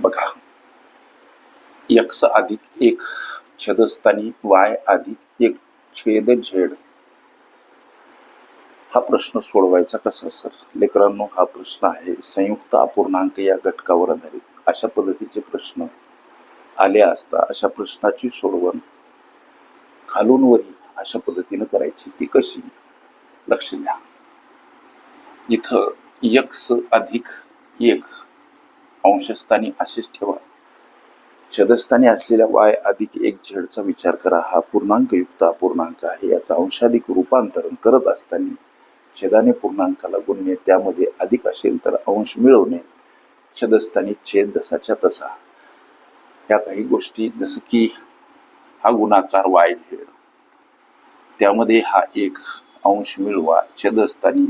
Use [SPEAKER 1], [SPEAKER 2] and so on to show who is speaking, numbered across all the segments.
[SPEAKER 1] बघा. यक्स अधिक एक छेदस्थानी वाय अधिक एक छेद झेड. हा प्रश्न सोडवायचा कसा सर? लेकरांनो हा प्रश्न आहे. संयुक्त अपूर्णांक या घटकावर आधारित. अशा पद्धतीचे प्रश्न आले असता अशा प्रश्नाची सोडवण खालून वरी अशा पद्धतीने करायची. ती कशी? लक्ष द्या. इथं यक्स अधिक एक अंशस्थानी असेच ठेवा. छदस्थानी असलेल्या वाय अधिक एक झेडचा विचार करा. हा पूर्णांकयुक्त अपूर्णांक आहे. याचा अंशाधिक रूपांतरण करत असताना छेदाने पूर्णांकाला गुणणे त्यामध्ये अधिक असेल तर अंश मिळवणे. छदस्थानी छेद जसाच्या तसा. या काही गोष्टी जसं की हा गुणाकार वाय झेड त्यामध्ये हा एक अंश मिळवा. छेदस्थानी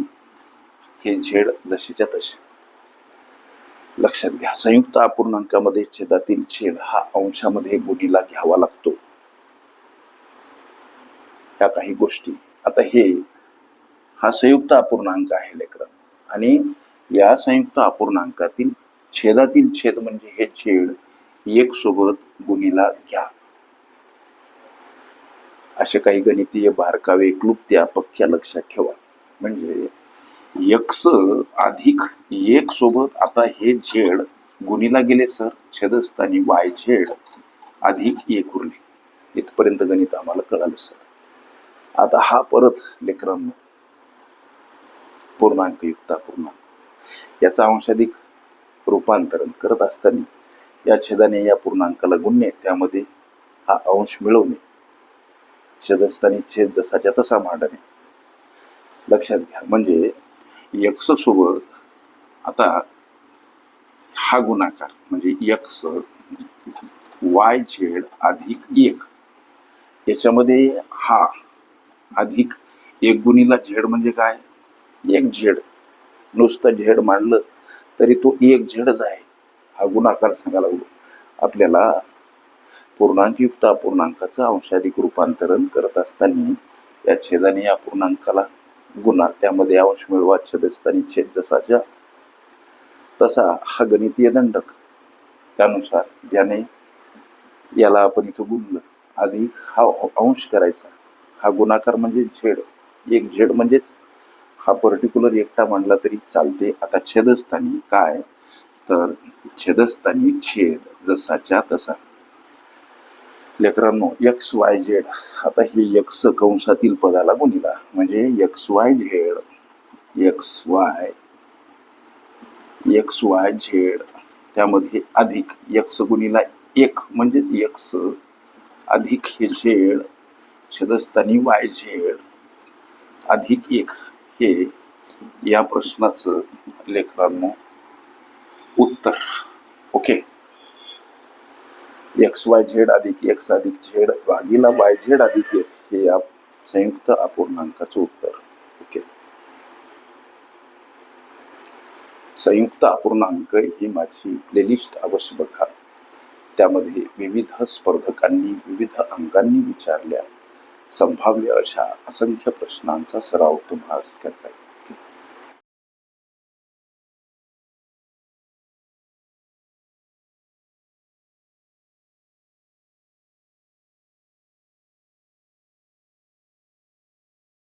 [SPEAKER 1] हे झेड जसेच्या तसे. लक्षात घ्या. संयुक्त अपूर्णांकामध्ये छेदातील छेद हा अंशामध्ये गुणीला घ्यावा लागतो. या काही गोष्टी. आता हे हा संयुक्त अपूर्णांक आहे लेकर. आणि या संयुक्त अपूर्णांकातील छेदातील छेद म्हणजे हे छेद एक सोबत गुणीला घ्या. असे काही गणितीय बारकावे क्लुप्त्या पक्क्या लक्षात ठेवा. म्हणजे यक्स अधिक एक सोबत आता हे झेड गुणीला गेले सर. छेदस्थानी वाय झेड अधिक एक उरले. इथपर्यंत गणित आम्हाला कळालं सर. आता हा परत लेकरांना पूर्णांक युक्ता पूर्णांक याचा अंशाधिक रूपांतरण करत असताना या छेदाने या पूर्णांकाला गुणणे त्यामध्ये हा अंश मिळवणे. छेदस्थानी छेद जसाच्या तसा मांडणे. लक्षात घ्या. म्हणजे यक्षसोबत आता हा गुणाकार म्हणजे यक्ष वाय झेड अधिक एक. याच्यामध्ये हा अधिक एक गुणीला झेड म्हणजे काय? एक झेड. नुसतं झेड मांडलं तरी तो एक झेडच आहे. हा गुणाकार सांगायला लागलो. आपल्याला पूर्णांकयुक्त अपूर्णांकाचं अंशाधिक रूपांतरण करत असताना या छेदाने या पूर्णांकाला गुणा त्यामध्ये अंश मिळवा छेदस्थानी छेद जसाच्या तसा हा गणितीय दंडक त्यानुसार ज्याने याला आपण इथं गुणलं अधिक हा अंश करायचा. हा गुणाकार म्हणजे झेड एक झेड म्हणजेच हा पर्टिक्युलर एकटा मांडला तरी चालते. आता छेदस्थानी काय? तर छेदस्थानी छेद जसाच्या तसा. लेकरांनो एक्स वाय झेड आता हे एक्स कंसातील पदाला गुणिला. म्हणजे x y z x y x y z त्यामध्ये अधिक एक्स गुणिला एक. म्हणजेच एक्स अधिक हे झेड छदस्थानी वाय झेड अधिक एक हे या प्रश्नाचं लेकरांनो उत्तर. ओके एक्स वाय झेड अधिक एक्स अधिक झेड भागीला वाय झेड अधिक एक हे या संयुक्त अपूर्णांकाचं उत्तर. ओके संयुक्त अपूर्णांक ही माझी प्लेलिस्ट अवश्य बघा. त्यामध्ये विविध स्पर्धकांनी विविध अंगांनी विचारल्या. संभाव्य अशा असंख्य प्रश्नांचा सराव तुम्हाला करता येईल.